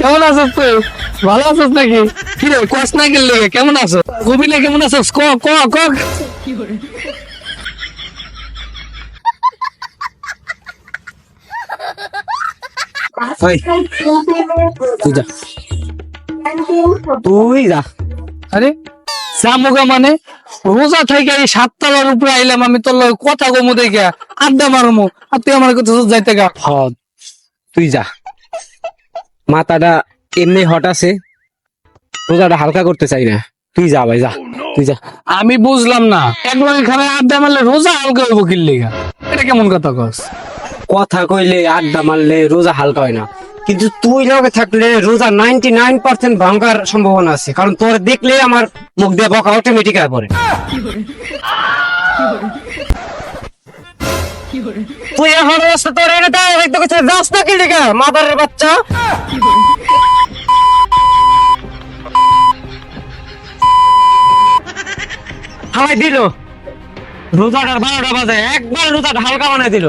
কেমন আছিস তুই? ভালো আছিস নাকি? কিরে কস না গেলে কেমন আছো? কবিলে কেমন ক ক ক। আরে মানে? রোজা থেকে এই সাততলার উপরে আইলাম আমি তোর কথা কমু দেখে আড্ডা মারমু। আর তুই আমার কথা যাইতে গা। তুই যা। মাথাটা এমনি হট আছে। রোজাটা হালকা করতে চাই না। তুই যা ভাই যা। তুই যা। আমি বুঝলাম না। এক লগে খানে আড্ডা মারলে রোজা হালকা হইব কিল্লিগা এটা কেমন কথা কস? কথা কইলে আড্ডা মারলে রোজা হালকা হয় না। কিন্তু তুই লগে থাকলে রোজা নাইনটি নাইন পার্সেন্ট ভাঙার সম্ভাবনা আছে। কারণ তোর দেখলে আমার মুখ দিয়ে বকা অটোমেটিক হয়ে পড়ে। তুই এখন রাস্তা তোর এনে কিছু যাস না কি গা মাদারের বাচ্চা। হাওয়াই দিল। রোজাটার বারোটা বাজে, একবার রোজাটা হালকা বানাই দিল।